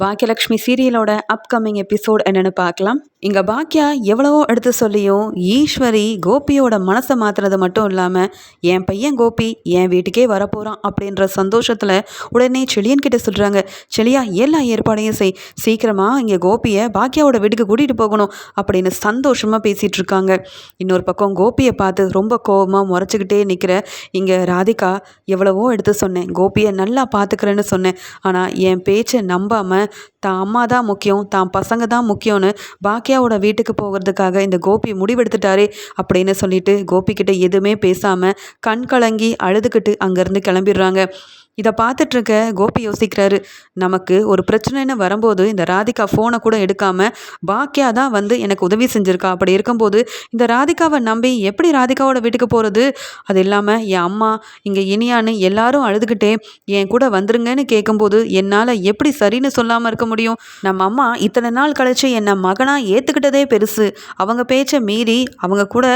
Bhagyalakshmi சீரியலோட upcoming episode என்னென்னு பார்க்கலாம். இங்கே பாக்கியா எவ்வளவோ எடுத்து சொல்லியும் ஈஸ்வரி கோபியோட மனசை மாற்றுறது மட்டும் இல்லாமல் என் பையன் கோபி என் வீட்டுக்கே வரப்போகிறான் அப்படின்ற சந்தோஷத்தில் உடனே செழியன் கிட்டே சொல்கிறாங்க செளியா எல்லா ஏற்பாடையும் செய். சீக்கிரமாக இங்கே கோபியை பாக்கியாவோட வீட்டுக்கு கூட்டிகிட்டு போகணும் அப்படின்னு சந்தோஷமாக பேசிகிட்டு இருக்காங்க. இன்னொரு பக்கம் கோபியை பார்த்து ரொம்ப கோபமாக முறைச்சிக்கிட்டே நிற்கிற இங்கே ராதிகா எவ்வளவோ எடுத்து சொன்னேன். கோபியை நல்லா பார்த்துக்கிறேன்னு சொன்னேன். ஆனால் என் பேச்சை நம்பாமல் தான் அம்மா தான் முக்கியம் தான் பசங்க தான் முக்கியம்னு பாக்கியாவோட வீட்டுக்கு போகிறதுக்காக இந்த கோபி முடிவெடுத்துட்டாரே அப்படின்னு சொல்லிட்டு கோபிக்கிட்ட எதுவுமே பேசாமல் கண் கலங்கி அழுதுகிட்டு அங்கேருந்து கிளம்பிடுறாங்க. இதை பார்த்துட்ருக்க கோபி யோசிக்கிறாரு. நமக்கு ஒரு பிரச்சனைன்னு வரும்போது இந்த ராதிகா ஃபோனை கூட எடுக்காமல் பாக்கியா தான் வந்து எனக்கு உதவி செஞ்சுருக்கா? அப்படி இருக்கும்போது இந்த ராதிகாவை நம்பி எப்படி ராதிகாவோட வீட்டுக்கு போகிறது அது இல்லாமல் என் அம்மா இங்கே இனியான்னு எல்லாரும் அழுதுகிட்டே என் கூட வந்துருங்கன்னு கேட்கும்போது என்னால் எப்படி சரின்னு சொல்லாமல் இருக்க முடியும்? நம்ம அம்மா இத்தனை நாள் கழிச்சு என்னை மகனாக ஏற்றுக்கிட்டதே பெருசு. அவங்க பேச்சை மீறி அவங்க கூட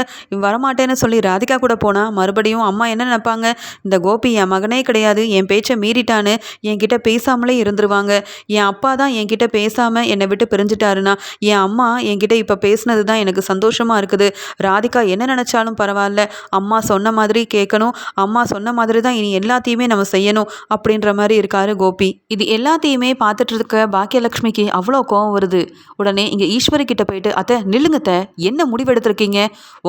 வரமாட்டேன்னு சொல்லி ராதிகா கூட போனால் மறுபடியும் அம்மா என்ன நினைப்பாங்க? இந்த கோபி என் மகனே கிடையாது என் பேச்சை மீறிட்டான்னு என்கிட்ட பேசாமலே இருந்துருவாங்க. என் அப்பா தான் என்கிட்ட பேசாமல் என்னை விட்டு பிரிஞ்சுட்டாருன்னா என் அம்மா என்கிட்ட இப்போ பேசுனது தான் எனக்கு சந்தோஷமாக இருக்குது. ராதிகா என்ன நினச்சாலும் பரவாயில்ல. அம்மா சொன்ன மாதிரி கேட்கணும். அம்மா சொன்ன மாதிரி தான் இனி எல்லாத்தையுமே நம்ம செய்யணும் அப்படின்ற மாதிரி இருக்காரு கோபி. இது எல்லாத்தையுமே பார்த்துட்டு இருக்க பாக்கியலட்சுமிக்கு அவ்வளோ கோவம் வருது. உடனே இங்கே ஈஸ்வரி கிட்ட போயிட்டு அத்தை நில்லுங்கத்த என்ன முடிவெடுத்திருக்கீங்க?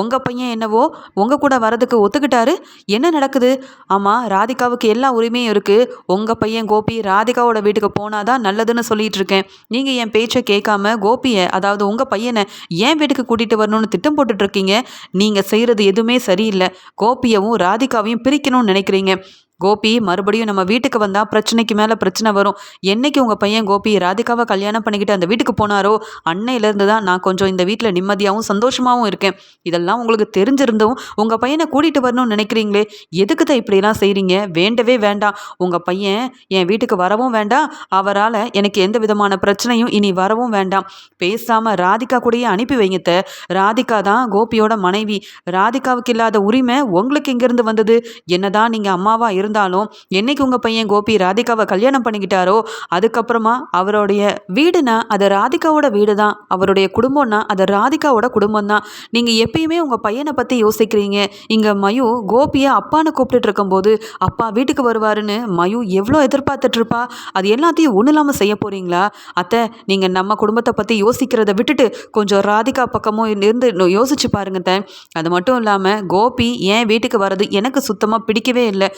உங்கள் பையன் என்னவோ உங்கள் கூட வரதுக்கு ஒத்துக்கிட்டாரு. என்ன நடக்குது? ஆமாம் ராதிகாவுக்கு எல்லா உரிமையும் இருக்குது உங்கள் பையன் கோபி ராதிகாவோட வீட்டுக்கு போனாதான் நல்லதுன்னு சொல்லிட்டு இருக்கேன் நீங்கள் என் பேச்சை கேட்காம கோபியை அதாவது உங்கள் பையனை ஏன் வீட்டுக்கு கூட்டிகிட்டு வரணும்னு திட்டம் போட்டுட்டு இருக்கீங்க நீங்கள் செய்கிறது எதுவுமே சரியில்லை. கோபியவும் ராதிகாவையும் பிரிக்கணும்னு நினைக்கிறீங்க. கோபி மறுபடியும் நம்ம வீட்டுக்கு வந்தால் பிரச்சனைக்கு மேலே பிரச்சனை வரும். என்னைக்கு உங்கள் பையன் கோபி ராதிகாவை கல்யாணம் பண்ணிக்கிட்டு அந்த வீட்டுக்கு போனாரோ அன்னையிலேருந்து தான் நான் கொஞ்சம் இந்த வீட்டில் நிம்மதியாகவும் சந்தோஷமாகவும் இருக்கேன். இதெல்லாம் உங்களுக்கு தெரிஞ்சிருந்தும் உங்கள் பையனை கூட்டிகிட்டு வரணும்னு நினைக்கிறீங்களே எதுக்கு தான் இப்படிலாம் செய்கிறீங்க வேண்டவே வேண்டாம். உங்கள் பையன் என் வீட்டுக்கு வரவும் வேண்டாம். அவரால் எனக்கு எந்த விதமான பிரச்சனையும் இனி வரவும் வேண்டாம். பேசாமல் ராதிகா கூடயே அனுப்பி வைங்கத்த. ராதிகா தான் கோபியோட மனைவி. ராதிகாவுக்கு இல்லாத உரிமை உங்களுக்கு எங்கேருந்து வந்தது? என்னதான் நீங்கள் அம்மாவாக இரு இருந்தாலும் என்னைக்கு உங்கள் பையன் கோபி ராதிகாவை கல்யாணம் பண்ணிக்கிட்டாரோ அதுக்கப்புறமா அவருடைய வீடுனா அது ராதிகாவோட வீடு தான் அவருடைய குடும்பம்னா அது ராதிகாவோட குடும்பம் தான் நீங்கள் எப்பயுமே உங்கள் பையனை பற்றி யோசிக்கிறீங்க. இங்கே மயு கோபியை அப்பான்னு கூப்பிட்டுட்டு இருக்கும்போது அப்பா வீட்டுக்கு வருவாருன்னு மயு எவ்வளோ எதிர்பார்த்துட்ருப்பா? அது எல்லாத்தையும் ஒன்றும் இல்லாமல் செய்ய போகிறீங்களா அத்தை நீங்கள் நம்ம குடும்பத்தை பற்றி யோசிக்கிறத விட்டுட்டு கொஞ்சம் ராதிகா பக்கமும் இருந்து யோசிச்சு பாருங்க த அது மட்டும் இல்லாமல் கோபி ஏன் வீட்டுக்கு வர்றது எனக்கு சுத்தமாக பிடிக்கவே இல்லை.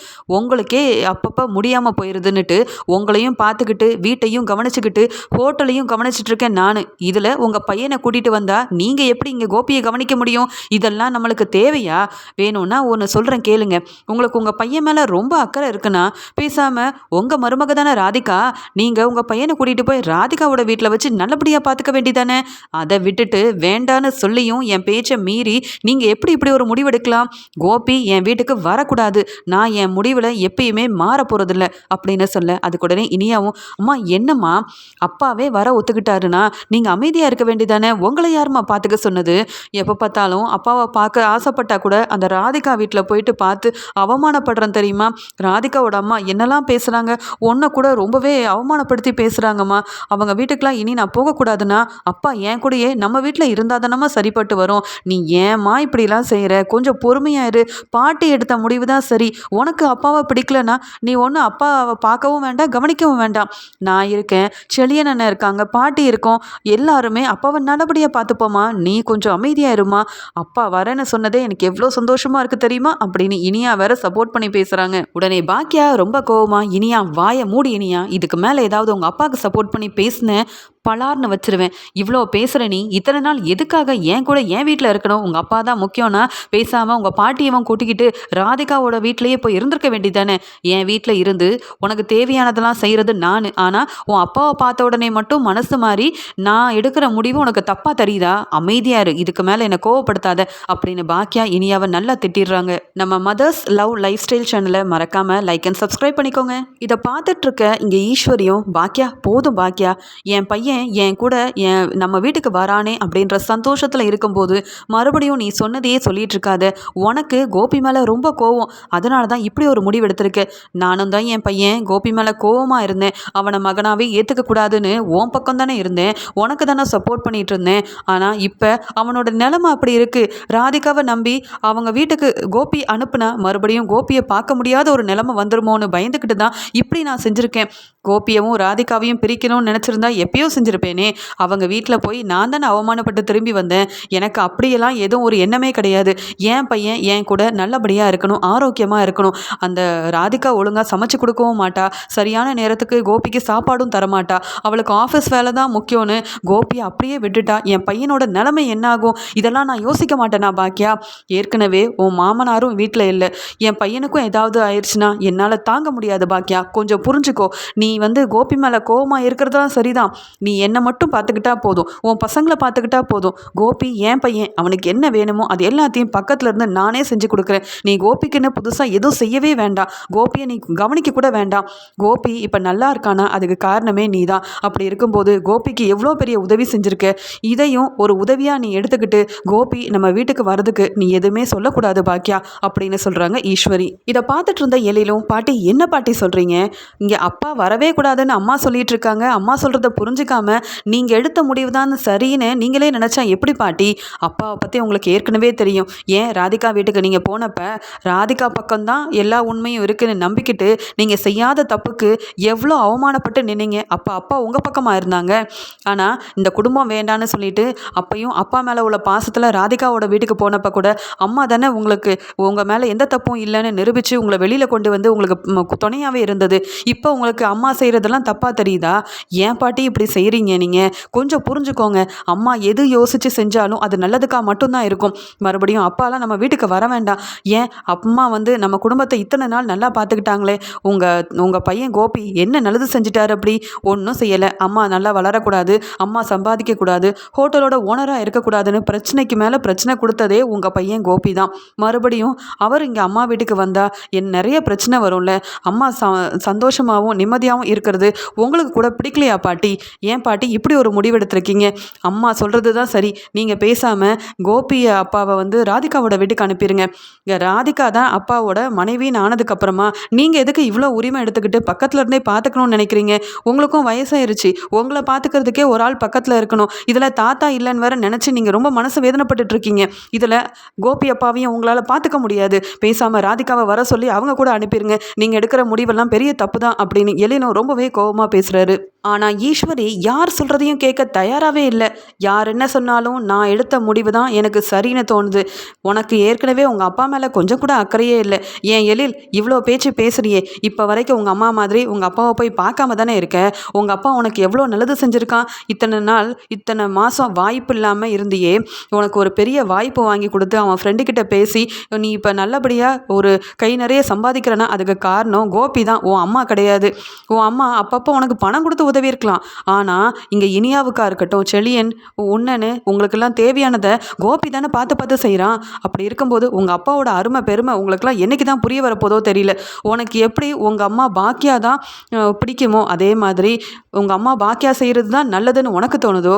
உங்களுக்கே அப்பப்போ முடியாமல் போயிடுதுன்னுட்டு உங்களையும் பார்த்துக்கிட்டு வீட்டையும் கவனிச்சுக்கிட்டு ஹோட்டலையும் கவனிச்சிட்டு இருக்கேன் நான். இதில் உங்கள் பையனை கூட்டிகிட்டு வந்தால் நீங்கள் எப்படி இங்கே கோபியை கவனிக்க முடியும்? இதெல்லாம் நம்மளுக்கு தேவையா? வேணும்னா ஒன்று சொல்கிறேன் கேளுங்க. உங்களுக்கு உங்கள் பையன் மேலே ரொம்ப அக்கறை இருக்குன்னா பேசாமல் உங்கள் மருமக தானே ராதிகா? நீங்கள் உங்கள் பையனை கூட்டிகிட்டு போய் ராதிகாவோட வீட்டில் வச்சு நல்லபடியாக பார்த்துக்க வேண்டியதானே? அதை விட்டுட்டு வேண்டான்னு சொல்லியும் என் பேச்சை மீறி நீங்கள் எப்படி இப்படி ஒரு முடிவெடுக்கலாம்? கோபி என் வீட்டுக்கு வரக்கூடாது. நான் என் முடிவில் எப்பயுமே மாற போகிறதில்ல அப்படின்னு சொல்ல. அதுக்குடனே இனியாவும் அம்மா என்னம்மா? அப்பாவே வர ஒத்துக்கிட்டாருன்னா நீங்கள் அமைதியாக இருக்க வேண்டியதானே? உங்களை யாரும்மா பார்த்துக்க சொன்னது? எப்போ பார்த்தாலும் அப்பாவை பார்க்க ஆசைப்பட்டா கூட அந்த ராதிகா வீட்டில் போயிட்டு பார்த்து அவமானப்படுறேன் தெரியுமா? ராதிகாவோட அம்மா என்னெல்லாம் பேசுகிறாங்க ஒன்றை கூட ரொம்பவே அவமானப்படுத்தி பேசுகிறாங்கம்மா அவங்க வீட்டுக்கெலாம் இனி நான் போகக்கூடாதுன்னா அப்பா என் கூடயே நம்ம வீட்டில் இருந்தால் தானம்மா சரிப்பட்டு வரும். நீ ஏம்மா இப்படிலாம் செய்கிற கொஞ்சம் பொறுமையாயிரு பாட்டி எடுத்த முடிவு தான் சரி. உனக்கு அப்பாவை பிடிக்கலனா நீ ஒன்றும் அப்பாவை பார்க்கவும் வேண்டாம் கவனிக்கவும் வேண்டாம். நான் இருக்கேன் செழியன் அண்ணன் இருக்காங்க பாட்டி இருக்கோம் எல்லாருமே அப்பாவை நல்லபடியாக பார்த்துப்போமா நீ கொஞ்சம் அமைதியாக இருமா அப்பா வரேன்னு சொன்னதே எனக்கு எவ்வளோ சந்தோஷமாக இருக்குது தெரியுமா? அப்படின்னு இனியா வேற சப்போர்ட் பண்ணி பேசுகிறாங்க உடனே பாக்கியா ரொம்ப கோவமா இனியா வாயை மூடி இனியா. இதுக்கு மேலே ஏதாவது உங்கள் அப்பாவுக்கு சப்போர்ட் பண்ணி பேசினேன் பலார்னு வச்சிருவேன். இவ்வளோ பேசுகிற நீ இத்தனை நாள் எதுக்காக ஏன் கூட என் வீட்டில் இருக்கணும்? உங்கள் அப்பா தான் முக்கியம்னா பேசாமல் உங்கள் பாட்டியவன் கூட்டிக்கிட்டு ராதிகாவோட வீட்லேயே போய் இருந்திருக்க வேண்டியதானே என் வீட்டில் இருந்து உனக்கு தேவையானதெல்லாம் செய்கிறது நான். ஆனால் உன் அப்பாவை பார்த்த உடனே மட்டும் மனசு மாறி நான் எடுக்கிற முடிவு உனக்கு தப்பாக தெரியுதா? அமைதியாக இரு. இதுக்கு மேலே என்னை கோவப்படுத்தாத. அப்படின்னு பாக்கியா இனியாவை நல்லா திட்டிடுறாங்க. நம்ம மதர்ஸ் லவ் லைஃப் ஸ்டைல் சேனலை மறக்காமல் லைக் அண்ட் சப்ஸ்கிரைப் பண்ணிக்கோங்க. இதை பார்த்துட்ருக்க இங்கே ஈஸ்வரியும் பாக்கியா போதும் பாக்கியா என் பையன் பையன் என் கூட என் நம்ம வீட்டுக்கு வரானே அப்படின்ற சந்தோஷத்தில் இருக்கும்போது மறுபடியும் நீ சொன்னதையே சொல்லிட்டு இருக்காத உனக்கு கோபி மேலே ரொம்ப கோவம். அதனால தான் இப்படி ஒரு முடிவு எடுத்திருக்கு. நானும் தான் என் பையன் கோபி மேலே கோவமாக இருந்தேன். அவனை மகனாகவே ஏற்றுக்க கூடாதுன்னு உன் பக்கம் தானே இருந்தேன். உனக்கு தானே சப்போர்ட் பண்ணிட்டு இருந்தேன். ஆனால் இப்போ அவனோட நிலைமை அப்படி இருக்குது ராதிகாவை நம்பி அவங்க வீட்டுக்கு கோபி அனுப்புனா மறுபடியும் கோபியை பார்க்க முடியாத ஒரு நிலைமை வந்துருமோன்னு பயந்துக்கிட்டு தான் இப்படி நான் செஞ்சுருக்கேன். கோபியவும் ராதிகாவையும் பிரிக்கணும்னு நினச்சிருந்தா எப்பயோ செஞ்சுருப்பேனே. அவங்க வீட்டில் போய் நான் தானே அவமானப்பட்டு திரும்பி வந்தேன். எனக்கு அப்படியெல்லாம் எதுவும் ஒரு எண்ணமே கிடையாது. என் பையன் என் கூட நல்லபடியாக இருக்கணும் ஆரோக்கியமாக இருக்கணும். அந்த ராதிகா ஒழுங்காக சமைச்சு கொடுக்கவும் மாட்டா. சரியான நேரத்துக்கு கோபிக்கு சாப்பாடும் தரமாட்டா. அவளுக்கு ஆஃபீஸ் வேலை தான் முக்கியம்னு கோபியை அப்படியே விட்டுட்டா. என் பையனோட நிலைமை என்னாகும் இதெல்லாம் நான் யோசிக்க மாட்டேனா பாக்கியா? ஏற்கனவே உன் மாமனாரும் வீட்டில் இல்லை. என் பையனுக்கும் ஏதாவது ஆயிடுச்சுன்னா என்னால் தாங்க முடியாது பாக்கியா. கொஞ்சம் புரிஞ்சுக்கோ. நீ வந்து கோபி மேலே கோவமாக இருக்கிறதெல்லாம் சரிதான். நீ நீ என்னை மட்டும் பார்த்துக்கிட்டா போதும். உன் பசங்களை பார்த்துக்கிட்டா போதும். கோபி என் பையன் அவனுக்கு என்ன வேணுமோ அது எல்லாத்தையும் பக்கத்தில் இருந்து நானே செஞ்சு கொடுக்குறேன். நீ கோபிக்குன்னு புதுசாக எதுவும் செய்யவே வேண்டாம். கோபியை நீ கவனிக்க கூட வேண்டாம். கோபி இப்போ நல்லா இருக்கானா? அதுக்கு காரணமே நீ தான் அப்படி இருக்கும்போது கோபிக்கு எவ்வளோ பெரிய உதவி செஞ்சுருக்க? இதையும் ஒரு உதவியாக நீ எடுத்துக்கிட்டு கோபி நம்ம வீட்டுக்கு வர்றதுக்கு நீ எதுவுமே சொல்லக்கூடாது பாக்கியா அப்படின்னு சொல்கிறாங்க ஈஸ்வரி. இதை பார்த்துட்டு இருந்த எழிலும் பாட்டி என்ன பாட்டி சொல்கிறீங்க இங்கே அப்பா வரவே கூடாதுன்னு அம்மா சொல்லிட்டு இருக்காங்க. அம்மா சொல்கிறத புரிஞ்சுக்காம நீங்கள் எடுத்த முடிவு தான் சரின்னு நீங்களே நினச்சா எப்படி பாட்டி? அப்பாவை பற்றி உங்களுக்கு ஏற்கனவே தெரியும். ஏன் ராதிகா வீட்டுக்கு நீங்கள் போனப்ப ராதிகா பக்கம்தான் எல்லா உண்மையும் இருக்குன்னு நம்பிக்கிட்டு நீங்கள் செய்யாத தப்புக்கு எவ்வளோ அவமானப்பட்டு நின்னீங்க? அப்போ அப்பா உங்கள் பக்கமாக இருந்தாங்க. ஆனால் இந்த குடும்பம் வேண்டான்னு சொல்லிட்டு அப்பையும் அப்பா மேலே உள்ள பாசத்தில் ராதிகாவோட வீட்டுக்கு போனப்போ கூட அம்மா தானே உங்களுக்கு உங்கள் மேலே எந்த தப்பும் இல்லைன்னு நிரூபித்து உங்களை வெளியில் கொண்டு வந்து உங்களுக்கு துணையாகவே இருந்தது. இப்போ உங்களுக்கு அம்மா செய்கிறதெல்லாம் தப்பாக தெரியுதா? ஏன் பாட்டி இப்படி செய்கிறீங்க நீங்கள் கொஞ்சம் புரிஞ்சுக்கோங்க. அம்மா எது யோசித்து செஞ்சாலும் அது நல்லதுக்காக மட்டும்தான் இருக்கும். மறுபடியும் அப்பாலாம் நம்ம வீட்டுக்கு வர வேண்டாம். ஏன்? அம்மா வந்து நம்ம குடும்பத்தை இத்தனை நாள் நல்லா பார்த்துக்கிட்டாங்களே. உங்கள் உங்கள் பையன் கோபி என்ன நல்லது செஞ்சிட்டாரு அப்படி? ஒன்றும் செய்யலை. அம்மா நல்லா வளரக்கூடாது. அம்மா சம்பாதிக்கக்கூடாது. ஹோட்டலோட ஓனராக இருக்கக்கூடாதுன்னு பிரச்சனைக்கு மேலே பிரச்சனை கொடுத்ததே உங்கள் பையன் கோபி தான். மறுபடியும் அவர் இங்கே அம்மா வீட்டுக்கு வந்தால் என் நிறைய பிரச்சனை வரும்ல. அம்மா ச சந்தோஷமாகவும் நிம்மதியாகவும் இருக்கிறது. உங்களுக்கு கூட பிடிக்கலையா பாட்டி? ஏன் பாட்டி இப்படி ஒரு முடிவெடுத்திருக்கீங்க? அம்மா சொல்கிறது தான் சரி. நீங்கள் பேசாமல் கோபி அப்பாவை வந்து ராதிகாவோட வீட்டுக்கு அனுப்பிடுங்க இங்கே ராதிகா தான் அப்பாவோட மனைவின்னு ஆனதுக்கப்புறமா நீங்கள் எதுக்கு இவ்வளோ உரிமை எடுத்துக்கிட்டு பக்கத்தில் இருந்தே பார்த்துக்கணும்னு நினைக்கிறீங்க? உங்களுக்கும் வயசாயிருச்சு. உங்களை பார்த்துக்கிறதுக்கே ஒரு ஆள் பக்கத்தில் இருக்கணும். இதில் தாத்தா இல்லைன்னு வேற நினச்சி நீங்கள் ரொம்ப மனசு வேதனைப்பட்டுட்டு இருக்கீங்க இதில் கோபி அப்பாவையும் உங்களால் பார்த்துக்க முடியாது. பேசாமல் ராதிகாவை வர சொல்லி அவங்க கூட அனுப்பிடுங்க நீங்கள் எடுக்கிற முடிவெல்லாம் பெரிய தப்பு தான் அப்படின்னு எலினோ ரொம்பவே கோபமாக பேசுகிறாரு ஆனால் ஈஸ்வரி யார் சொல்கிறதையும் கேட்க தயாராகவே இல்லை. யார் என்ன சொன்னாலும் நான் எடுத்த முடிவு தான் எனக்கு சரின்னு தோணுது. உனக்கு ஏற்கனவே உங்கள் அப்பா மேலே கொஞ்சம் கூட அக்கறையே இல்லை. ஏன் எழில் இவ்வளோ பேச்சு பேசுறியே. இப்போ வரைக்கும் உங்கள் அம்மா மாதிரி உங்கள் அப்பாவை போய் பார்க்காம தானே இருக்க? உங்கள் அப்பா உனக்கு எவ்வளோ நல்லது செஞ்சுருக்கான்? இத்தனை நாள் இத்தனை மாதம் வாய்ப்பு இல்லாமல் இருந்தியே. உனக்கு ஒரு பெரிய வாய்ப்பு வாங்கி கொடுத்து அவன் ஃப்ரெண்டுக்கிட்ட பேசி நீ இப்போ நல்லபடியாக ஒரு கை நிறைய சம்பாதிக்கிறனா அதுக்கு காரணம் கோபி தான். உன் அம்மா கிடையாது. உன் அம்மா அப்பப்போ உனக்கு பணம் கொடுத்து உதவி இருக்கலாம் ஆனால் இங்கே இனியாவுக்கா இருக்கட்டும் செழியன் உன்னனு உங்களுக்கெல்லாம் தேவையானதை கோபி தானே பார்த்து பார்த்து செய்கிறான் அப்படி இருக்கும்போது உங்கள் அப்பாவோட அருமை பெருமை உங்களுக்கெல்லாம் என்னைக்கு தான் புரிய வரப்போதோ தெரியல. உனக்கு எப்படி உங்கள் அம்மா பாக்கியா தான் பிடிக்குமோ அதே மாதிரி உங்கள் அம்மா பாக்கியா செய்கிறது தான் நல்லதுன்னு உனக்கு தோணுதோ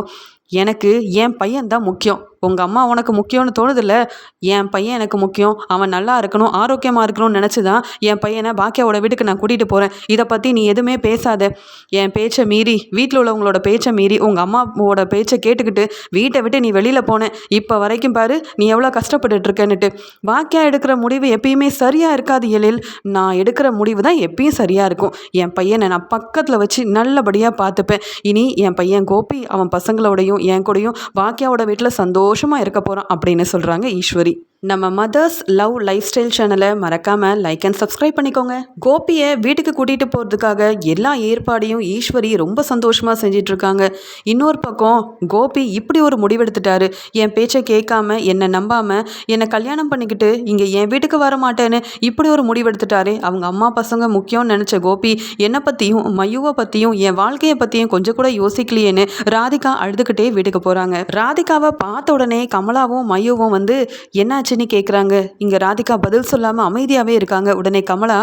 எனக்கு என் பையன் தான் முக்கியம். உங்கள் அம்மா உனக்கு முக்கியம்னு தோணுதில்ல? என் பையன் எனக்கு முக்கியம். அவன் நல்லா இருக்கணும் ஆரோக்கியமாக இருக்கணும்னு நினச்சி தான் என் பையனை பாக்கியாவோட வீட்டுக்கு நான் கூட்டிகிட்டு போகிறேன் இதை பற்றி நீ எதுவுமே பேசாத. என் பேச்சை மீறி வீட்டில் உள்ளவங்களோட பேச்சை மீறி உங்கள் அம்மாவோட பேச்சை கேட்டுக்கிட்டு வீட்டை விட்டு நீ வெளியில் போனேன் இப்போ வரைக்கும் பாரு நீ எவ்வளோ கஷ்டப்பட்டுட்டு இருக்கேன்னுட்டு. பாக்கியா எடுக்கிற முடிவு எப்பயுமே சரியாக இருக்காது எழில். நான் எடுக்கிற முடிவு தான் எப்பயும் சரியாக இருக்கும். என் பையனை நான் பக்கத்தில் வச்சு நல்லபடியாக பார்த்துப்பேன். இனி என் பையன் கோபி அவன் பசங்களோடையும் என் கூடயும் பாக்கியாவோட வீட்டில் சந்தோஷமாக இருக்க போகிறான் அப்படின்னு சொல்கிறாங்க ஈஸ்வரி. நம்ம மதர்ஸ் லவ் லைஃப் ஸ்டைல் சேனலை மறக்காமல் லைக் அண்ட் சப்ஸ்கிரைப் பண்ணிக்கோங்க. கோபியை வீட்டுக்கு கூட்டிகிட்டு போகிறதுக்காக எல்லா ஏற்பாடையும் ஈஸ்வரி ரொம்ப சந்தோஷமாக செஞ்சிட்ருக்காங்க. இன்னொரு பக்கம் கோபி இப்படி ஒரு முடிவெடுத்துட்டாரு. என் பேச்சை கேட்காம என்னை நம்பாமல் என்னை கல்யாணம் பண்ணிக்கிட்டு இங்கே என் வீட்டுக்கு வர மாட்டேன்னு இப்படி ஒரு முடிவெடுத்துட்டாரு. அவங்க அம்மா பசங்க முக்கியம்னு நினச்ச கோபி என்னை பற்றியும் மையுவை பற்றியும் என் வாழ்க்கையை பற்றியும் கொஞ்சம் கூட யோசிக்கலையேன்னு ராதிகா அழுதுகிட்டே வீட்டுக்கு போகிறாங்க ராதிகாவை பார்த்த உடனே கமலாவும் மையுவும் வந்து என்னாச்சு? ஆச்சுன்னு கேட்குறாங்க இங்கே ராதிகா பதில் சொல்லாமல் அமைதியாகவே இருக்காங்க. உடனே கமலா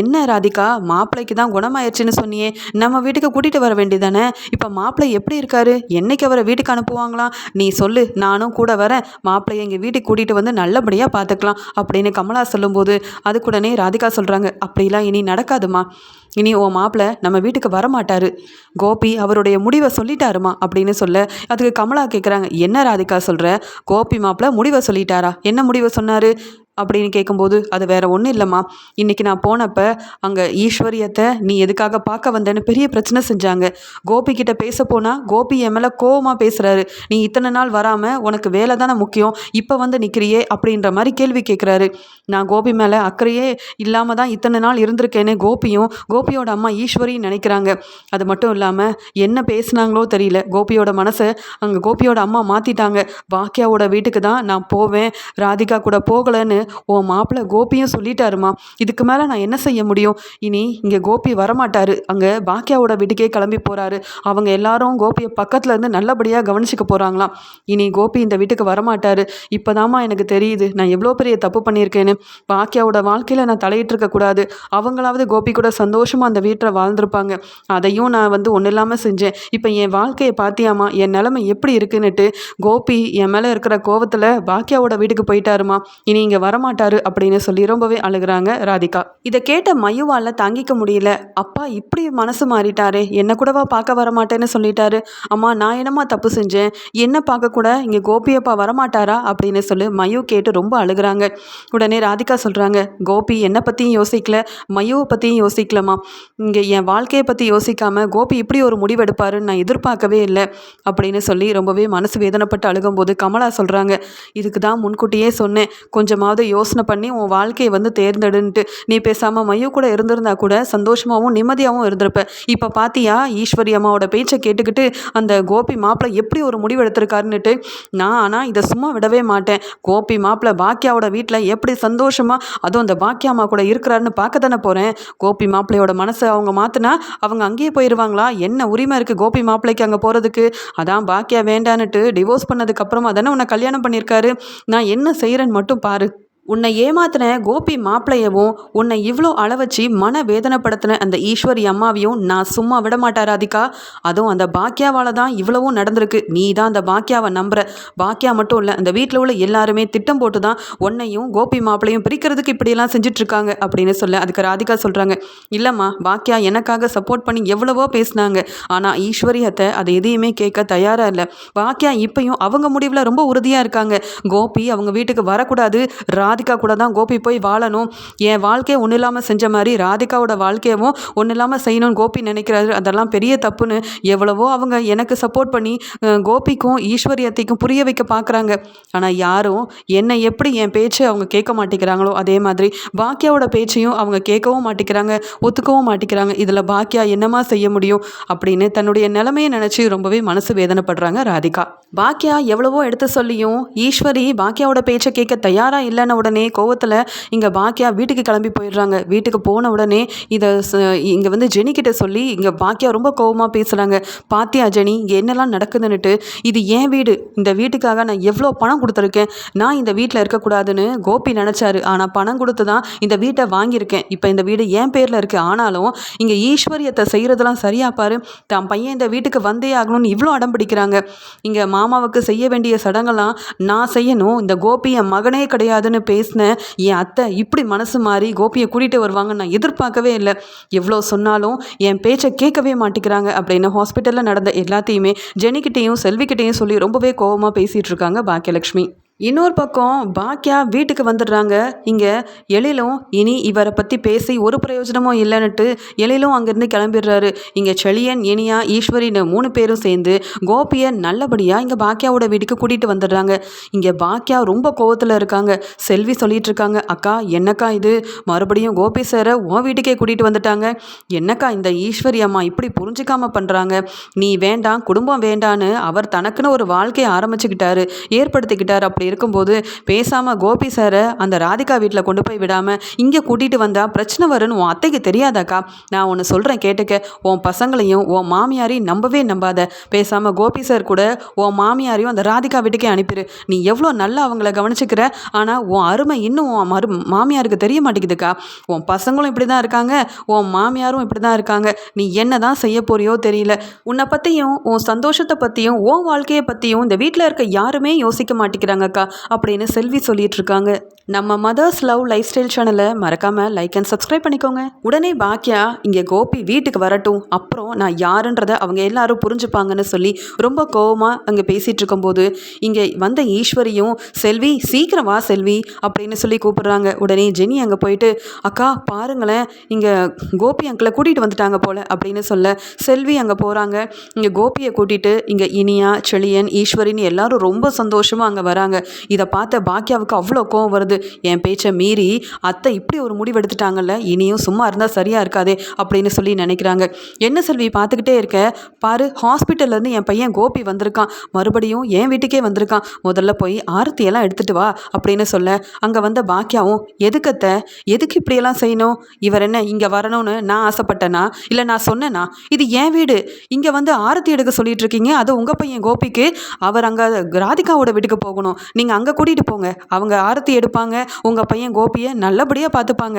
என்ன ராதிகா? மாப்பிள்ளைக்கு தான் குணமாயிருச்சுன்னு சொன்னியே. நம்ம வீட்டுக்கு கூட்டிகிட்டு வர வேண்டியதானே? இப்போ மாப்பிள்ளை எப்படி இருக்காரு? என்னைக்கு அவரை வீட்டுக்கு அனுப்புவாங்களாம்? நீ சொல்லு நானும் கூட வரேன். மாப்பிள்ளையை எங்கள் வீட்டுக்கு கூட்டிகிட்டு வந்து நல்லபடியாக பார்த்துக்கலாம் அப்படின்னு கமலா சொல்லும்போது அதுக்குடனே ராதிகா சொல்கிறாங்க அப்படிலாம் இனி நடக்காதுமா இனி உன் மாப்பிள்ளை நம்ம வீட்டுக்கு வரமாட்டாரு. கோபி அவருடைய முடிவை சொல்லிட்டாருமா? அப்படின்னு சொல்ல அதுக்கு கமலா கேட்குறாங்க என்ன ராதிகா சொல்கிற கோபி மாப்பிள்ளை முடிவை சொல்லிட்டாரா? என்ன முடிவை சொன்னார். அப்படின்னு கேட்கும்போது அது வேற ஒன்றும் இல்லைம்மா. இன்றைக்கி நான் போனப்ப அங்கே ஈஸ்வரியத்தை நீ எதுக்காக பார்க்க வந்தேன்னு பெரிய பிரச்சனை செஞ்சாங்க. கோபி கிட்ட பேச போனால் கோபி என் மேலே கோவமாக பேசுகிறாரு நீ இத்தனை நாள் வராமல் உனக்கு வேலை தானே முக்கியம். இப்போ வந்து நிற்கிறியே அப்படின்ற மாதிரி கேள்வி கேட்குறாரு நான் கோபி மேலே அக்கறையே இல்லாமல் தான் இத்தனை நாள் இருந்திருக்கேன்னு கோபியும் கோபியோட அம்மா ஈஸ்வரியும் நினைக்கிறாங்க. அது மட்டும் இல்லாமல் என்ன பேசுனாங்களோ தெரியல. கோபியோட மனசை அங்கே கோபியோட அம்மா மாற்றிட்டாங்க பாக்கியாவோட வீட்டுக்கு தான் நான் போவேன். ராதிகா கூட போகலைன்னு உன் மாப்பிள்ளை கோபியும் சொல்லிட்டாருமா. இதுக்கு மேலே நான் என்ன செய்ய முடியும்? இனி இங்கே கோபி வரமாட்டாரு. அங்கே பாக்கியாவோட வீட்டுக்கே கிளம்பி போகிறாரு அவங்க எல்லாரும் கோபியை பக்கத்தில் இருந்து நல்லபடியாக கவனிச்சுக்க போகிறாங்களாம் இனி கோபி இந்த வீட்டுக்கு வரமாட்டாரு. இப்போதாம்மா எனக்கு தெரியுது. நான் எவ்வளோ பெரிய தப்பு பண்ணியிருக்கேன்னு. பாக்கியாவோட வாழ்க்கையில் நான் தலையிட்டு கூடாது. அவங்களாவது கோபி கூட சந்தோஷமாக அந்த வீட்டில் வாழ்ந்திருப்பாங்க. அதையும் நான் வந்து ஒன்றும் இல்லாமல் செஞ்சேன். இப்போ என் வாழ்க்கையை பார்த்தியாமா என் நிலைமை எப்படி இருக்குன்னுட்டு கோபி என் மேலே இருக்கிற கோவத்தில் பாக்கியாவோட வீட்டுக்கு போயிட்டாருமா. இனி இங்கே வர வரமாட்டாரு அப்படின்னு சொல்லி ரொம்பவே அழுகுறாங்க ராதிகா. இதை கேட்ட மயுவால் தாங்கிக்க முடியல. அப்பா இப்படி மனசு மாறிட்டாரு. என்ன கூடவா பார்க்க வரமாட்டேன்னு சொல்லிட்டாரு. அம்மா நான் என்னம்மா தப்பு செஞ்சேன்? என்ன பார்க்க கூட இங்கே கோபியப்பா வரமாட்டாரா? அப்படின்னு சொல்லி மயு கேட்டு ரொம்ப அழுகுறாங்க. உடனே ராதிகா சொல்கிறாங்க கோபி என்னை பற்றியும் யோசிக்கல. மயுவை பற்றியும் யோசிக்கலம்மா. இங்கே என் வாழ்க்கையை பற்றி யோசிக்காமல் கோபி இப்படி ஒரு முடிவெடுப்பாருன்னு நான் எதிர்பார்க்கவே இல்லை. அப்படின்னு சொல்லி ரொம்பவே மனசு வேதனைப்பட்டு அழுகும்போது கமலா சொல்கிறாங்க இதுக்கு தான் முன்கூட்டியே சொன்னேன். கொஞ்சமாவது யோசனை பண்ணி உன் வாழ்க்கையை வந்து தேர்ந்தெடுன்ட்டு நீ பேசாமல் மையோ கூட இருந்திருந்தா கூட சந்தோஷமாகவும் நிம்மதியாகவும் இருந்திருப்ப. இப்போ பார்த்தியா ஈஸ்வரி அம்மாவோட பேச்சை கேட்டுக்கிட்டு அந்த கோபி மாப்பிள்ளை எப்படி ஒரு முடிவு எடுத்திருக்காருன்னுட்டு நான் ஆனால் இதை சும்மா விடவே மாட்டேன். கோபி மாப்பிள்ளை பாக்கியாவோட வீட்டில் எப்படி சந்தோஷமாக அதுவும் அந்த பாக்கியா அம்மா கூட இருக்கிறாருன்னு பார்க்க தானே போகிறேன் கோபி மாப்பிள்ளையோட மனசை அவங்க மாற்றினா அவங்க அங்கேயே போயிடுவாங்களா என்ன உரிமை இருக்குது கோபி மாப்பிள்ளைக்கு அங்கே போகிறதுக்கு அதான் பாக்கியா வேண்டான்னுட்டு டிவோர்ஸ் பண்ணதுக்கப்புறமா தானே உன்னை கல்யாணம் பண்ணியிருக்காரு. நான் என்ன செய்கிறேன்னு மட்டும் பாரு. உன்னை ஏமாத்தின கோபி மாப்பிள்ளையவும் உன்னை இவ்வளோ அளவச்சு மன வேதனைப்படுத்தின அந்த ஈஸ்வரி அம்மாவையும் நான் சும்மா விட மாட்டார் ராதிகா. அதுவும் அந்த பாக்கியாவால் தான் இவ்வளவும் நடந்திருக்கு. நீ தான் அந்த பாக்கியாவை நம்புற. பாக்கியா மட்டும் இல்லை அந்த வீட்டில் உள்ள எல்லாருமே திட்டம் போட்டு தான் உன்னையும் கோபி மாப்பிள்ளையும் பிரிக்கிறதுக்கு இப்படியெல்லாம் செஞ்சிட்ருக்காங்க அப்படின்னு சொல்ல அதுக்கு ராதிகா சொல்கிறாங்க இல்லைம்மா பாக்கியா எனக்காக சப்போர்ட் பண்ணி எவ்வளவோ பேசினாங்க. ஆனால் ஈஸ்வரியத்தை அதை எதையுமே கேட்க தயாராக இல்லை. பாக்கியா இப்பையும் அவங்க முடிவில் ரொம்ப உறுதியாக இருக்காங்க. கோபி அவங்க வீட்டுக்கு வரக்கூடாது ரா ராதிகா கூட தான் கோபி போய் வாழணும். என் வாழ்க்கையை ஒன்றும் இல்லாமல் செஞ்ச மாதிரி ராதிகாவோட வாழ்க்கையவும் ஒன்றும் இல்லாமல் செய்யணும்னு கோபி நினைக்கிறாரு. அதெல்லாம் பெரிய தப்புன்னு எவ்வளவோ அவங்க எனக்கு சப்போர்ட் பண்ணி கோபிக்கும் ஈஸ்வரியத்தைக்கும் புரிய வைக்க பார்க்குறாங்க ஆனால் யாரும் என்னை எப்படி என் பேச்சு அவங்க கேட்க மாட்டேங்கிறாங்களோ அதே மாதிரி பாக்கியாவோட பேச்சையும் அவங்க கேட்கவும் மாட்டேங்கிறாங்க ஒத்துக்கவும் மாட்டேங்கிறாங்க. இதில் பாக்கியா என்னமா செய்ய முடியும் அப்படின்னு தன்னுடைய நிலைமையை நினச்சி ரொம்பவே மனசு வேதனைப்படுறாங்க ராதிகா. பாக்கியா எவ்வளவோ எடுத்து சொல்லியும் ஈஸ்வரி பாக்கியாவோட பேச்சை கேட்க தயாராக இல்லைன்னு உடனே கோவத்தில் இங்கே பாக்கியா வீட்டுக்கு கிளம்பி போயிடுறாங்க. வீட்டுக்கு போன உடனே இதை இங்கே வந்து ஜெனிக்கிட்ட சொல்லி இங்கே பாக்கியா ரொம்ப கோவமாக பேசுகிறாங்க பாத்தியா ஜெனி இங்கே என்னெல்லாம் நடக்குதுன்னுட்டு இது ஏன் வீடு? இந்த வீட்டுக்காக நான் எவ்வளோ பணம் கொடுத்துருக்கேன்? நான் இந்த வீட்டில் இருக்கக்கூடாதுன்னு கோபி நினச்சாரு. ஆனால் பணம் கொடுத்து தான் இந்த வீட்டை வாங்கியிருக்கேன். இப்போ இந்த வீடு என் பேரில் இருக்குது ஆனாலும் இங்கே ஈஸ்வரியத்தை செய்கிறதெல்லாம் சரியா பாரு. தான் பையன் இந்த வீட்டுக்கு வந்தே ஆகணும்னு இவ்வளோ அடம் பிடிக்கிறாங்க. இங்கே மாமாவுக்கு செய்ய வேண்டிய சடங்கெல்லாம் நான் செய்யணும். இந்த கோபி என் மகனே கிடையாதுன்னு பேசினேன். என் அத்தை இப்படி மனசு மாறி கோபியை கூட்டிகிட்டு வருவாங்கன்னு நான் எதிர்பார்க்கவே இல்லை. எவ்வளோ சொன்னாலும் என் பேச்சை கேட்கவே மாட்டேங்கிறாங்க அப்படின்னு ஹாஸ்பிட்டலில் நடந்த எல்லாத்தையுமே ஜெனிக்கிட்டேயும் செல்விக்கிட்டேயும் சொல்லி ரொம்பவே கோபமாக பேசிகிட்டு இருக்காங்க பாக்கியலட்சுமி இன்னொரு பக்கம் பாக்கியா வீட்டுக்கு வந்துடுறாங்க. இங்கே எழிலும் இனி இவரை பற்றி பேசி ஒரு பிரயோஜனமும் இல்லைன்னுட்டு எழிலும் அங்கேருந்து கிளம்பிடுறாரு. இங்கே செழியன் இனியா ஈஸ்வரின்னு மூணு பேரும் சேர்ந்து கோபியை நல்லபடியாக இங்கே பாக்கியாவோட வீட்டுக்கு கூட்டிகிட்டு வந்துடுறாங்க. இங்கே பாக்கியா ரொம்ப கோவத்தில் இருக்காங்க. செல்வி சொல்லிட்டு இருக்காங்க அக்கா என்னக்கா இது? மறுபடியும் கோபி சாரை உன் வீட்டுக்கே கூட்டிகிட்டு வந்துட்டாங்க. என்னக்கா இந்த ஈஸ்வரி அம்மா இப்படி புரிஞ்சுக்காம பண்ணுறாங்க நீ வேண்டாம் குடும்பம் வேண்டான்னு அவர் தனக்குன்னு ஒரு வாழ்க்கையை ஆரம்பிச்சுக்கிட்டாரு. ஏற்படுத்திக்கிட்டார் அப்படி இருக்கும்போது பேசாமல் கோபி சாரை அந்த ராதிகா வீட்டில் கொண்டு போய் விடாமல் இங்கே கூட்டிகிட்டு வந்தால் பிரச்சனை வரும்னு உன் அத்தைக்கு தெரியாதாக்கா? நான் ஒன்று சொல்கிறேன் கேட்டுக்க. உன் பசங்களையும் உன் மாமியாரையும் நம்பவே நம்பாத. பேசாமல் கோபி சார் கூட உன் மாமியாரையும் அந்த ராதிகா வீட்டுக்கே அனுப்பிடு நீ எவ்வளோ நல்லா அவங்கள கவனிச்சுக்கிற? ஆனால் உன் அருமை இன்னும் உன் மரு மாமியாருக்கு தெரிய மாட்டேங்குதுக்கா. உன் பசங்களும் இப்படி தான் இருக்காங்க. உன் மாமியாரும் இப்படி தான் இருக்காங்க. நீ என்ன தான் செய்ய போறியோ தெரியல. உன்னை பற்றியும் உன் சந்தோஷத்தை பற்றியும் உன் வாழ்க்கையை பற்றியும் இந்த வீட்டில் இருக்க யாருமே யோசிக்க மாட்டேங்கிறாங்க இருக்கா அப்படின்னு செல்வி சொல்லிட்டு இருக்காங்க நம்ம மதர்ஸ் லவ் லைஃப் ஸ்டைல் சேனலை மறக்காமல் லைக் அண்ட் சப்ஸ்கிரைப் பண்ணிக்கோங்க. உடனே பாக்கியா இங்கே கோபி வீட்டுக்கு வரட்டும். அப்புறம் நான் யாருன்றதை அவங்க எல்லாரும் புரிஞ்சுப்பாங்கன்னு சொல்லி ரொம்ப கோவமாக அங்கே பேசிகிட்டு இருக்கும்போது இங்கே வந்த ஈஸ்வரியும் செல்வி சீக்கிரம் வா செல்வி அப்படின்னு சொல்லி கூப்பிடுறாங்க. உடனே ஜெனி அங்கே போயிட்டு அக்கா பாருங்களேன் இங்கே கோபி அங்கிளை கூட்டிகிட்டு வந்துட்டாங்க போல் அப்படின்னு சொல்ல செல்வி அங்கே போகிறாங்க இங்கே கோபியை கூட்டிகிட்டு இங்கே இனியா செழியன் ஈஸ்வரின்னு எல்லாரும் ரொம்ப சந்தோஷமாக அங்கே வராங்க. இதை பார்த்த பாக்கியாவுக்கு அவ்வளோ கோவம் வருது. என் பேச்சை மீறி அத்தை இப்படி ஒரு முடிவெடுத்துட்டாங்கல்ல இனியும் சும்மா இருந்தால் சரியாக இருக்காதே அப்படின்னு சொல்லி நினைக்கிறாங்க. என்ன செல்வி பார்த்துக்கிட்டே இருக்க? பாரு ஹாஸ்பிட்டல்லேருந்து என் பையன் கோபி வந்திருக்கான். மறுபடியும் என் வீட்டுக்கே வந்திருக்கான். முதல்ல போய் ஆரத்தியெல்லாம் எடுத்துட்டு வா அப்படின்னு சொல்ல அங்கே வந்த பாக்கியாவும் எதுக்கத்த எதுக்கு இப்படியெல்லாம் செய்யணும்? இவர் என்ன இங்கே வரணும்னு நான் ஆசைப்பட்டேனா? இல்லை நான் சொன்னேனா? இது என் வீடு. இங்கே வந்து ஆரத்தி எடுக்க சொல்லிட்டு இருக்கீங்க. அது உங்கள் பையன் கோபிக்கு. அவர் அங்கே ராதிகாவோட வீட்டுக்கு போகணும். நீங்கள் அங்கே கூட்டிகிட்டு போங்க. அவங்க ஆரத்தி எடுப்பாங்க. உங்கள் பையன் கோபியை நல்லபடியாக பார்த்துப்பாங்க.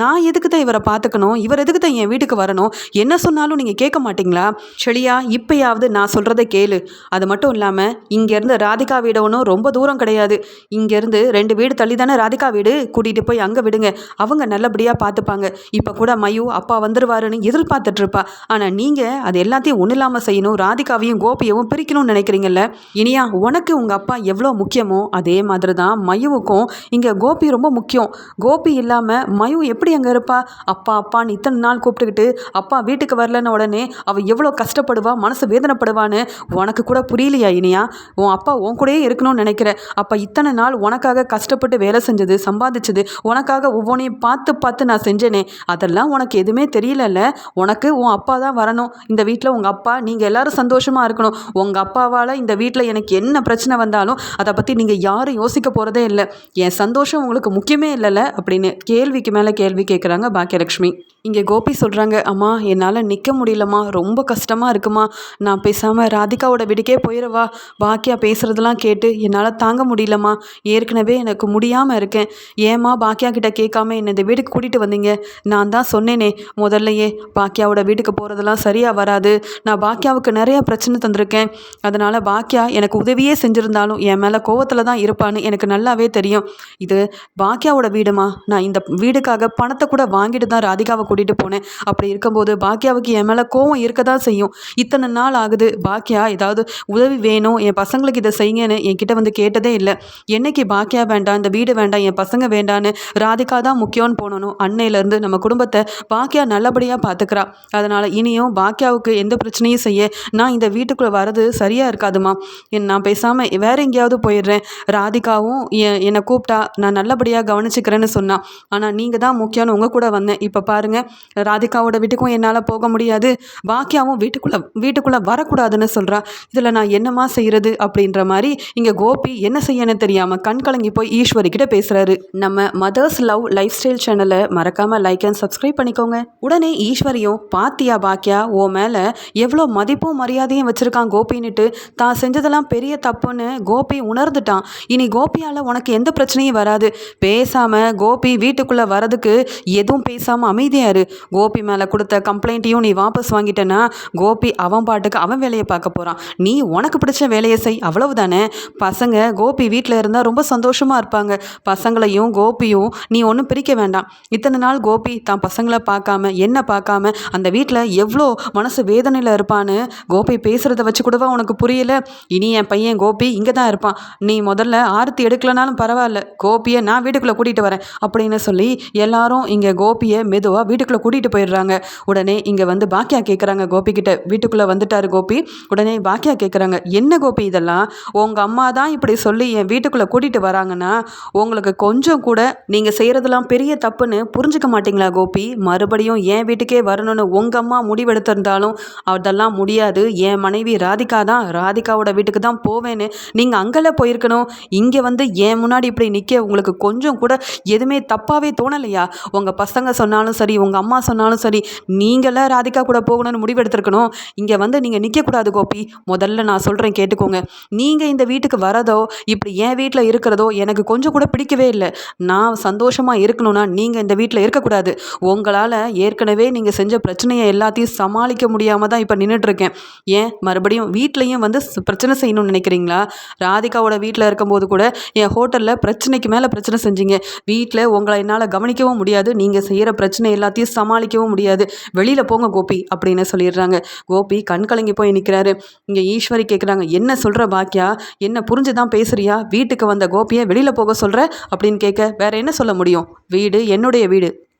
நான் எதுக்கு தான் இவரை பார்த்துக்கணும்? இவர் எதுக்கு தான் என் வீட்டுக்கு வரணும்? என்ன சொன்னாலும் நீங்கள் கேட்க மாட்டிங்களா? செளியா இப்பயாவது நான் சொல்கிறத கேளு. அது மட்டும் இல்லாமல் இங்கேருந்து ராதிகா வீடு ஒன்றும் ரொம்ப தூரம் கிடையாது. இங்கேருந்து ரெண்டு வீடு தள்ளி தானே ராதிகா வீடு? கூட்டிகிட்டு போய் அங்கே விடுங்க. அவங்க நல்லபடியாக பார்த்துப்பாங்க. இப்போ கூட மயு அப்பா வந்துருவாருன்னு எதிர்பார்த்துட்ருப்பா. ஆனால் நீங்கள் அது எல்லாத்தையும் ஒன்றும் இல்லாமல் செய்யணும். ராதிகாவையும் கோபியவும் பிரிக்கணும்னு நினைக்கிறீங்கல்ல? இனியா உனக்கு உங்கள் அப்பா எவ்வளோ முக்கியமோ அதே மாதிரி தான் மயுவுக்கும். இங்கே கோபி ரொம்ப முக்கியம். கோபி இல்லாமல் மயு எப்படி அங்கே இருப்பா? அப்பா அப்பான்னு இத்தனை நாள் கூப்பிட்டுக்கிட்டு அப்பா வீட்டுக்கு வரலன்னு உடனே அவள் எவ்வளோ கஷ்டப்படுவா மனசு வேதனைப்படுவான்னு உனக்கு கூட புரியலையா இனியா? உன் அப்பா உன் கூடயே இருக்கணும்னு நினைக்கிற. அப்போ இத்தனை நாள் உனக்காக கஷ்டப்பட்டு வேலை செஞ்சது சம்பாதிச்சது உனக்காக ஒவ்வொன்றையும் பார்த்து பார்த்து நான் செஞ்சேனே. அதெல்லாம் உனக்கு எதுவுமே தெரியலல்ல. உனக்கு உன் அப்பா தான் வரணும். இந்த வீட்டில் உங்கள் அப்பா நீங்கள் எல்லாரும் சந்தோஷமாக இருக்கணும். உங்கள் அப்பாவால் இந்த வீட்டில் எனக்கு என்ன பிரச்சனை வந்தாலும் அதை பற்றி நீங்கள் யாரும் யோசிக்க போகிறதே இல்லை. என் சந்தோஷம் உங்களுக்கு முக்கியமே இல்லைல்ல அப்படின்னு கேள்விக்கு மேலே கேள்வி கேட்குறாங்க பாக்கியலக்ஷ்மி இங்கே கோபி சொல்கிறாங்க அம்மா என்னால் நிற்க முடியலம்மா ரொம்ப கஷ்டமாக இருக்குமா. நான் பேசாமல் ராதிகாவோட வீட்டுக்கே போயிடவா பாக்கியா பேசுகிறதெல்லாம் கேட்டு என்னால் தாங்க முடியலம்மா. ஏற்கனவே எனக்கு முடியாமல் இருக்கேன். ஏம்மா பாக்கியா கிட்ட கேட்காம என்னை இந்த வீட்டுக்கு கூட்டிகிட்டு வந்தீங்க? நான் தான் சொன்னேனே முதல்லையே. பாக்கியாவோட வீட்டுக்கு போகிறதெல்லாம் சரியாக வராது. நான் பாக்கியாவுக்கு நிறைய பிரச்சனை தந்திருக்கேன். அதனால் பாக்கியா எனக்கு உதவியே செஞ்சுருந்தாலும் என் மேலே கோவத்தில் தான் இருப்பான்னு எனக்கு நல்லாவே தெரியும். இது பாக்கியாவோட வீடுமா? நான் இந்த வீடுக்காக பணத்தை கூட வாங்கிட்டு தான் ராதிகாவை கூட்டிகிட்டு போனேன். அப்படி இருக்கும்போது பாக்கியாவுக்கு என் மேலே கோவம் இருக்க தான் செய்யும். இத்தனை நாள் ஆகுது. பாக்கியா ஏதாவது உதவி வேணும்? என் பசங்களுக்கு இதை செய்யுங்கன்னு என்கிட்ட வந்து கேட்டதே இல்லை. என்னைக்கு பாக்கியா வேண்டாம்? இந்த வீடு வேண்டாம். என் பசங்க வேண்டான்னு ராதிகா தான் முக்கியம்னு போனணும் அன்னையிலேருந்து நம்ம குடும்பத்தை பாக்கியா நல்லபடியாக பார்த்துக்கிறா அதனால் இனியும் பாக்கியாவுக்கு எந்த பிரச்சனையும் செய்ய நான் இந்த வீட்டுக்குள்ளே வர்றது சரியாக இருக்காதுமா என் நான் பேசாமல் வேற எங்கேயாவது போயிடுறேன். ராதிகாவும் என்னை கூப்பிட்டா நான் நல்லபடியாக கவனிச்சுக்கிறேன்னு சொன்னான் ஆனால் நீங்கள் தான் முக்கியம்னு உங்கள் கூட வந்தேன். இப்போ பாருங்கள் ராதிகாவோட வீட்டுக்கும் என்னால் போக முடியாது. பாக்கியாவும் வீட்டுக்குள்ளே வீட்டுக்குள்ளே வரக்கூடாதுன்னு சொல்கிறா இதில் நான் என்னம்மா செய்கிறது அப்படின்ற மாதிரி இங்கே கோபி என்ன செய்யணும்னு தெரியாமல் கண் கலங்கி போய் ஈஸ்வரி கிட்ட பேசுகிறாரு நம்ம மதர்ஸ் லவ் லைஃப் ஸ்டைல் சேனலை மறக்காமல் லைக் அண்ட் சப்ஸ்கிரைப் பண்ணிக்கோங்க. உடனே ஈஸ்வரியும் பாத்தியா பாக்கியா ஓ மேலே எவ்வளோ மதிப்பும் மரியாதையும் வச்சுருக்கான் கோபின்னுட்டு தான் செஞ்சதெல்லாம் பெரிய தப்புன்னு கோபி உணர்ந்துட்டான். இனி கோபியால் உனக்கு எந்த பிரச்சனையும் வராது. பேசாமல் கோபி வீட்டுக்குள்ளே வரதுக்கு எதுவும் பேசாமல் அமைதியாக இரு கோபி மேலே கொடுத்த கம்ப்ளைண்ட்டையும் நீ வாபஸ் வாங்கிட்டேன்னா கோபி அவன் பாட்டுக்கு அவன் வேலையை பார்க்க போகிறான் நீ உனக்கு பிடிச்ச வேலையை செய் அவ்வளவு தானே பசங்க கோபி வீட்டில் இருந்தால் ரொம்ப சந்தோஷமாக இருப்பாங்க. பசங்களையும் கோபியும் நீ ஒன்றும் பிரிக்க வேண்டாம். இத்தனை நாள் கோபி தான் பசங்களை பார்க்காம என்ன பார்க்காம அந்த வீட்டில் எவ்வளோ மனசு வேதனையில் இருப்பான்னு கோபி பேசுகிறத வச்சு கூடவா உனக்கு புரியல? இனி என் பையன் கோபி இங்கே தான் இருப்பான். நீ முதல்ல ஆர்த்தி எடுக்கலனாலும் பரவாயில்ல. கோபியை நான் வீட்டுக்குள்ளே கூட்டிகிட்டு வரேன். அப்படின்னு சொல்லி எல்லாரும் இங்கே கோபியை மெதுவாக வீட்டு வீட்டுக்குள்ளே கூட்டிகிட்டு போயிடுறாங்க. உடனே இங்கே வந்து பாக்கியா கேட்குறாங்க கோபி கிட்ட. வீட்டுக்குள்ளே வந்துட்டார் கோபி. உடனே பாக்கியா கேட்குறாங்க என்ன கோபி இதெல்லாம்? உங்கள் அம்மா தான் இப்படி சொல்லி என் வீட்டுக்குள்ளே கூட்டிகிட்டு வராங்கன்னா உங்களுக்கு கொஞ்சம் கூட நீங்கள் செய்கிறதெல்லாம் பெரிய தப்புன்னு புரிஞ்சுக்க மாட்டீங்களா கோபி? மறுபடியும் என் வீட்டுக்கே வரணும்னு உங்கள் அம்மா முடிவெடுத்திருந்தாலும் அதெல்லாம் முடியாது. என் மனைவி ராதிகா தான். ராதிகாவோட வீட்டுக்கு தான் போவேன்னு நீங்கள் அங்கெல்லாம் போயிருக்கணும். இங்கே வந்து என் முன்னாடி இப்படி நிற்க உங்களுக்கு கொஞ்சம் கூட எதுவுமே தப்பாகவே தோணலையா? உங்கள் பசங்க சொன்னாலும் சரி உங்கள் அம்மா சொன்னாலும் சரி நீங்களே ராதிகா கூட போகணும்னு முடிவெடுத்திருக்கணும். இங்கே வந்து நீங்கள் நிற்கக்கூடாது கோபி. முதல்ல நான் சொல்கிறேன் கேட்டுக்கோங்க. நீங்கள் இந்த வீட்டுக்கு வரதோ இப்படி என் வீட்டில் இருக்கிறதோ எனக்கு கொஞ்சம் கூட பிடிக்கவே இல்லை. நான் சந்தோஷமாக இருக்கணும்னா நீங்கள் இந்த வீட்டில் இருக்கக்கூடாது. உங்களால் ஏற்கனவே நீங்கள் செஞ்ச பிரச்சனையை எல்லாத்தையும் சமாளிக்க முடியாமல் தான் இப்போ நின்றுட்டுருக்கேன் ஏன்? மறுபடியும் வீட்லேயும் வந்து பிரச்சனை செய்யணும்னு நினைக்கிறீங்களா? ராதிகாவோட வீட்டில் இருக்கும்போது கூட என் ஹோட்டலில் பிரச்சனைக்கு மேலே பிரச்சனை செஞ்சீங்க. வீட்டில் உங்களை என்னால் கவனிக்கவும் முடியாது. நீங்கள் செய்கிற பிரச்சனை எல்லாத்தையும் சமாளிக்கவும் முடியாது. வெளியில் போங்க கோபி அப்படின்னு சொல்லிடுறாங்க. கோபி கண் கலங்கி போய் நிற்கிறாரு இங்கே ஈஸ்வரி கேட்குறாங்க என்ன சொல்கிற பாக்கியா என்ன புரிஞ்சு தான் பேசுறியா? வீட்டுக்கு வந்த கோபியை வெளியில் போக சொல்கிற அப்படின்னு கேட்க வேற என்ன சொல்ல முடியும்? வீடு என்னுடைய வீடு.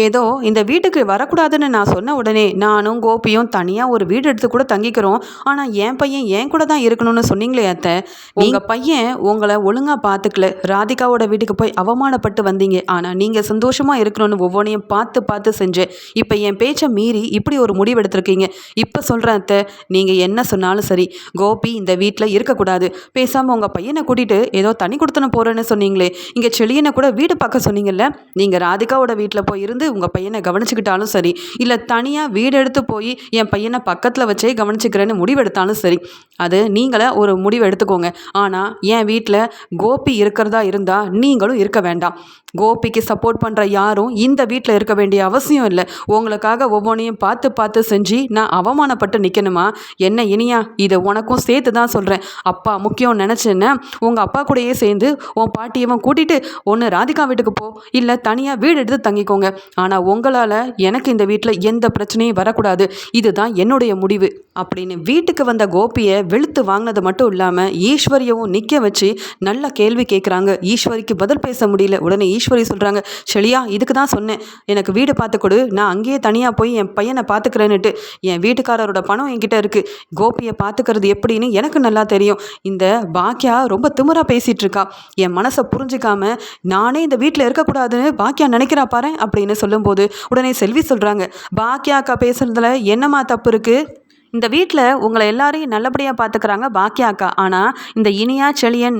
ஏதோ இந்த வீட்டுக்கு வரக்கூடாதுன்னு நான் சொன்ன உடனே நானும் கோபியும் தனியாக ஒரு வீடு எடுத்து கூட தங்கிக்கிறோம். ஆனால் என் பையன் என் கூட தான் இருக்கணும்னு சொன்னீங்களே அத்தை. உங்கள் பையன் உங்களை ஒழுங்காக பார்த்துக்கல ராதிகாவோட வீட்டுக்கு போய் அவமானப்பட்டு வந்தீங்க. ஆனால் நீங்கள் சந்தோஷமாக இருக்கணும்னு ஒவ்வொன்றையும் பார்த்து பார்த்து செஞ்சேன். இப்போ என் பேச்சை மீறி இப்படி ஒரு முடிவு எடுத்திருக்கீங்க. இப்போ சொல்கிறேன் அத்தை நீங்கள் என்ன சொன்னாலும் சரி. கோபி இந்த வீட்டில் இருக்கக்கூடாது. பேசாமல் உங்கள் பையனை கூட்டிகிட்டு ஏதோ தனி கொடுத்தன போகிறேன்னு சொன்னீங்களே. இங்கே செளியனை கூட வீடு பார்க்க சொன்னீங்கல்ல. நீங்கள் ராதிகாவோட வீட்டில் போய் இருந்து உங்கள் பையனை கவனிச்சுக்கிட்டாலும் சரி இல்லை தனியாக வீடு எடுத்து போய் என் பையனை பக்கத்தில் வச்சே கவனிச்சுக்கிறேன்னு முடிவெடுத்தாலும் சரி அது நீங்களே ஒரு முடிவு எடுத்துக்கோங்க. ஆனால் என் வீட்டில் கோபி இருக்கிறதா இருந்தால் நீங்களும் இருக்க வேண்டாம். கோபிக்கு சப்போர்ட் பண்ணுற யாரும் இந்த வீட்டில் இருக்க வேண்டிய அவசியம் இல்லை. உங்களுக்காக ஒவ்வொன்றையும் பார்த்து பார்த்து செஞ்சு நான் அவமானப்பட்டு நிற்கணுமா என்ன இனியா? இதை உனக்கும் சேர்த்து தான் சொல்கிறேன் அப்பா முக்கியம் நினச்சேன்னா உங்கள் அப்பா கூடயே சேர்ந்து உன் பாட்டியவன் கூட்டிகிட்டு ஒன்று ராதிகா வீட்டுக்கு போ. இல்லை தனியாக வீடு எடுத்து தங்கிக்கோங்க. ஆனால் உங்களால் எனக்கு இந்த வீட்டில் எந்த பிரச்சனையும் வரக்கூடாது. இதுதான் என்னுடைய முடிவு. அப்படின்னு வீட்டுக்கு வந்த கோபியை வெளுத்து வாங்கினது மட்டும் இல்லாமல் ஈஸ்வரியவும் நிற்க வச்சு நல்ல கேள்வி கேட்குறாங்க ஈஸ்வரிக்கு பதில் பேச முடியல. உடனே ஈஸ்வரி சொல்கிறாங்க சரியா இதுக்கு தான் சொன்னேன். எனக்கு வீடு பார்த்து கொடு. நான் அங்கேயே தனியாக போய் என் பையனை பார்த்துக்கிறேன்னுட்டு. என் வீட்டுக்காரரோட பணம் என்கிட்ட இருக்குது கோபியை பார்த்துக்கிறது எப்படின்னு எனக்கு நல்லா தெரியும். இந்த பாக்கியா ரொம்ப திமுறாக பேசிகிட்டு இருக்கா. என் மனசை புரிஞ்சுக்காம நானே இந்த வீட்டில் இருக்கக்கூடாதுன்னு பாக்கியா நினைக்கிறா பாரு அப்படின்னு சொல்லும்போது உடனே செல்வி சொல்கிறாங்க பாக்கியா அக்கா பேசுகிறதுல என்னம்மா தப்பு இருக்குது இந்த வீட்டில் உங்களை எல்லாரையும் நல்லபடியாக பார்த்துக்கிறாங்க பாக்கியா அக்கா. ஆனால் இந்த இனியா செழியன்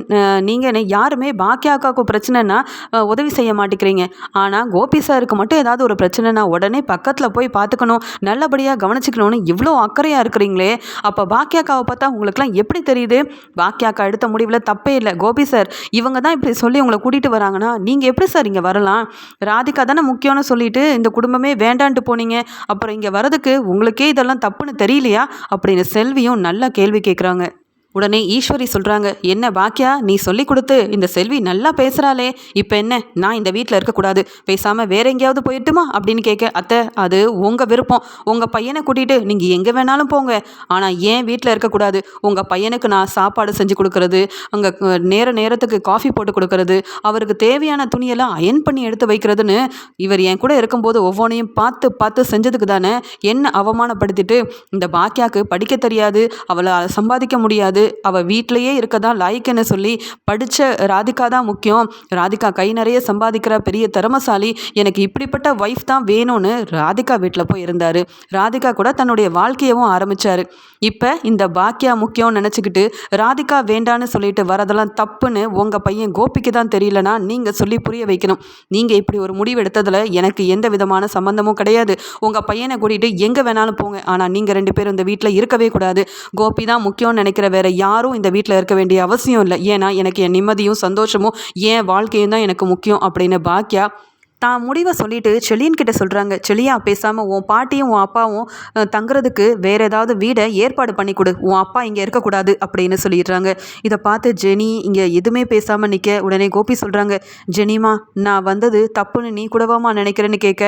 நீங்கள் யாருமே பாக்கியா அக்காவுக்கு பிரச்சனைனா உதவி செய்ய மாட்டேங்கிறீங்க. ஆனால் கோபி சாருக்கு மட்டும் ஏதாவது ஒரு பிரச்சனைனா உடனே பக்கத்தில் போய் பார்த்துக்கணும் நல்லபடியாக கவனிச்சுக்கணும்னு இவ்வளோ அக்கறையாக இருக்கிறீங்களே. அப்போ பாக்கியா அக்காவை பார்த்தா உங்களுக்குலாம் எப்படி தெரியுது? பாக்கியா அக்கா எடுத்த முடிவில் தப்பே இல்லை. கோபி சார் இவங்க தான் இப்படி சொல்லி உங்களை கூட்டிகிட்டு வராங்கன்னா நீங்கள் எப்படி சார் இங்கே வரலாம்? ராதிகா தானே முக்கியம்னு சொல்லிட்டு இந்த குடும்பமே வேண்டான்ட்டு போனீங்க. அப்புறம் இங்கே வரதுக்கு உங்களுக்கே இதெல்லாம் தப்புன்னு தெரியலையா? அப்படின்னு செல்வியும் நல்லா கேள்வி கேட்குறாங்க உடனே ஈஸ்வரி சொல்கிறாங்க என்ன பாக்கியா நீ சொல்லி கொடுத்து இந்த செல்வி நல்லா பேசுகிறாளே இப்போ என்ன? நான் இந்த வீட்டில் இருக்கக்கூடாது பேசாமல் வேற எங்கேயாவது போயிட்டுமா? அப்படின்னு கேட்க அத்தை அது உங்கள் விருப்பம். உங்கள் பையனை கூட்டிகிட்டு நீங்கள் எங்கே வேணாலும் போங்க. ஆனால் ஏன் வீட்டில் இருக்கக்கூடாது உங்கள் பையனுக்கு நான் சாப்பாடு செஞ்சு கொடுக்கறது அங்கே நேர நேரத்துக்கு காஃபி போட்டு கொடுக்கறது அவருக்கு தேவையான துணியெல்லாம் அயன் பண்ணி எடுத்து வைக்கிறதுன்னு இவர் என் கூட இருக்கும்போது ஒவ்வொன்றையும் பார்த்து பார்த்து செஞ்சதுக்கு தானே என்ன அவமானப்படுத்திட்டு இந்த பாக்கியாக்கு படிக்க தெரியாது அவளை சம்பாதிக்க முடியாது அவள் வீட்டிலையே இருக்க தான் லாய்க்குன்னு சொல்லி படித்த ராதிகா தான் முக்கியம். ராதிகா கை நிறைய சம்பாதிக்கிற பெரிய திறமசாலி. எனக்கு இப்படிப்பட்ட ஒய்ஃப் தான் வேணும்னு ராதிகா வீட்டில் போய் இருந்தார். ராதிகா கூட தன்னுடைய வாழ்க்கையவும் ஆரம்பித்தார் இப்போ இந்த பாக்கியா முக்கியம்னு நினச்சிக்கிட்டு ராதிகா வேண்டான்னு சொல்லிட்டு வரதெல்லாம் தப்புன்னு உங்கள் பையன் கோபிக்கு தான் தெரியலனா நீங்கள் சொல்லி புரிய வைக்கணும். நீங்கள் இப்படி ஒரு முடிவு எடுத்ததில் எனக்கு எந்த விதமான சம்மந்தமும் கிடையாது. உங்கள் பையனை கூட்டிகிட்டு எங்கே வேணாலும் போங்க. ஆனால் நீங்கள் ரெண்டு பேரும் இந்த வீட்டில் இருக்கவே கூடாது. கோபி தான் முக்கியம்னு நினைக்கிற வேற யாரும் இந்த வீட்டில் இருக்க வேண்டிய அவசியம் இல்லை. ஏன்னா எனக்கு என் நிம்மதியும் சந்தோஷமும் என் வாழ்க்கையும் தான் எனக்கு முக்கியம் அப்படின்னு பாக்கியா தான் முடிவை சொல்லிட்டு செலியன் கிட்ட சொல்கிறாங்க செலியா பேசாமல் உன் பாட்டியும் உன் அப்பாவும் தங்குறதுக்கு வேற ஏதாவது வீடை ஏற்பாடு பண்ணி கொடு. உன் அப்பா இங்கே இருக்கக்கூடாது அப்படின்னு சொல்லிடுறாங்க. இதை பார்த்து ஜெனி இங்கே எதுவுமே பேசாமல் நிற்க உடனே கோபி சொல்கிறாங்க ஜெனிமா நான் வந்தது தப்புன்னு நீ கூடவாமா நினைக்கிறேன்னு கேட்க.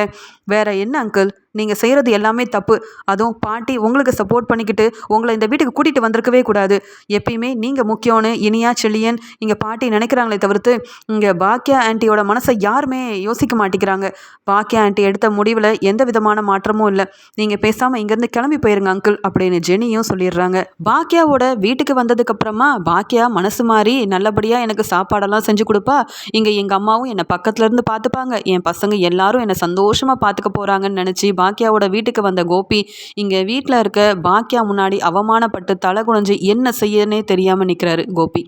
வேற என்ன அங்கிள் நீங்கள் செய்கிறது எல்லாமே தப்பு. அதுவும் பாட்டி உங்களுக்கு சப்போர்ட் பண்ணிக்கிட்டு உங்களை இந்த வீட்டுக்கு கூட்டிகிட்டு வந்திருக்கவே கூடாது. எப்பயுமே நீங்கள் முக்கியம்னு இனியா செல்லியன் இங்கே பாட்டி நினைக்கிறாங்களே தவிர்த்து இங்கே பாக்கியா ஆண்டியோட மனசை யாருமே யோசிக்க மாட்டேங்கிறாங்க. பாக்கியா ஆண்டி எடுத்த முடிவில் எந்த விதமான மாற்றமும் இல்லை. நீங்கள் பேசாமல் இங்கேருந்து கிளம்பி போயிருங்க அங்கிள் அப்படின்னு ஜெனியும் சொல்லிடுறாங்க. பாக்கியாவோட வீட்டுக்கு வந்ததுக்கப்புறமா பாக்கியா மனசு மாறி நல்லபடியாக எனக்கு சாப்பாடெல்லாம் செஞ்சு கொடுப்பா. இங்கே எங்கள் அம்மாவும் என்னை பக்கத்துலேருந்து பார்த்துப்பாங்க என் பசங்க எல்லாரும் என்னை சந்தோஷமாக பார்த்துக்க போகிறாங்கன்னு நினச்சி பாக்கியாவோட வீட்டுக்கு வந்த கோபி இங்கே வீட்டில் இருக்க பாக்கியா முன்னாடி அவமானப்பட்டு தலை குனிஞ்சு என்ன செய்யனே தெரியாமல் நிற்கிறாரு கோபி.